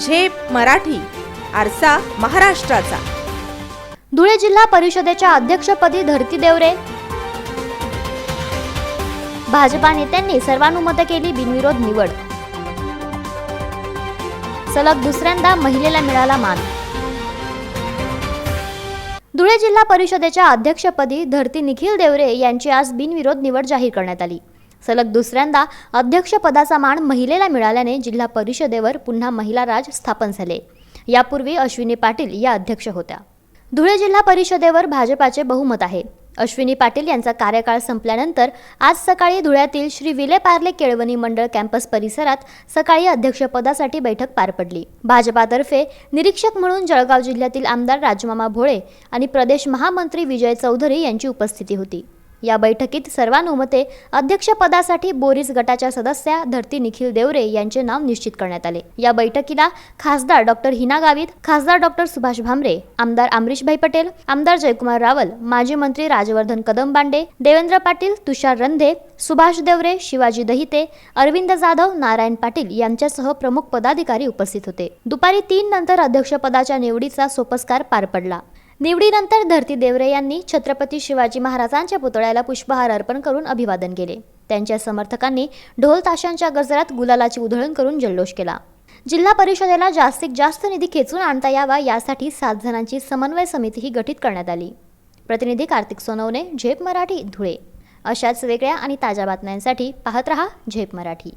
झेप मराठी आरसा महाराष्ट्राचा. धुळे जिल्हा परिषदेच्या अध्यक्षपदी धरती देवरे. भाजपा नेत्यांनी सर्वानुमत केली बिनविरोध निवड. सलग दुसऱ्यांदा महिलेला मिळाला मान. धुळे जिल्हा परिषदेच्या अध्यक्षपदी धरती निखिल देवरे यांची आज बिनविरोध निवड जाहीर करण्यात आली. सलग दुसऱ्यांदा अध्यक्षपदाचा मान महिलेला मिळाल्याने जिल्हा परिषदेवर पुन्हा महिला राज स्थापन झाले. यापूर्वी अश्विनी पाटील या अध्यक्ष होत्या. धुळे जिल्हा परिषदेवर भाजपाचे बहुमत आहे. अश्विनी पाटील यांचा कार्यकाळ संपल्यानंतर आज सकाळी धुळ्यातील श्री विले पार्ले केळवणी मंडळ कॅम्पस परिसरात सकाळी अध्यक्षपदासाठी बैठक पार पडली. भाजपातर्फे निरीक्षक म्हणून जळगाव जिल्ह्यातील आमदार राजमामा भोळे आणि प्रदेश महामंत्री विजय चौधरी यांची उपस्थिती होती. या बैठकीत सर्वानुमते अध्यक्षपदासाठी बोरीस गटाच्या सदस्या धरती निखिल देवरे यांचे नाव निश्चित करण्यात आले. या बैठकीला खासदार डॉक्टर हिना गावित खासदार डॉक्टर सुभाष भामरे आमदार अमरीशभाई पटेल आमदार जयकुमार रावल माजी मंत्री राजवर्धन कदमबांडे देवेंद्र पाटील तुषार रंधे सुभाष देवरे शिवाजी दहिते अरविंद जाधव नारायण पाटील यांच्यासह प्रमुख पदाधिकारी उपस्थित होते. दुपारी तीन नंतर अध्यक्षपदाच्या निवडीचा सोपस्कार पार पडला. निवडीनंतर धरती देवरे यांनी छत्रपती शिवाजी महाराजांच्या पुतळ्याला पुष्पहार अर्पण करून अभिवादन केले. त्यांच्या समर्थकांनी ढोल ताशांच्या गजरात गुलालाची उधळण करून जल्लोष केला. जिल्हा परिषदेला जास्तीत जास्त निधी खेचून आणता यावा यासाठी सात जणांची समन्वय समितीही गठीत करण्यात आली. प्रतिनिधी कार्तिक सोनवणे झेप मराठी धुळे. अशाच वेगळ्या आणि ताज्या बातम्यांसाठी पाहत रहा झेप मराठी.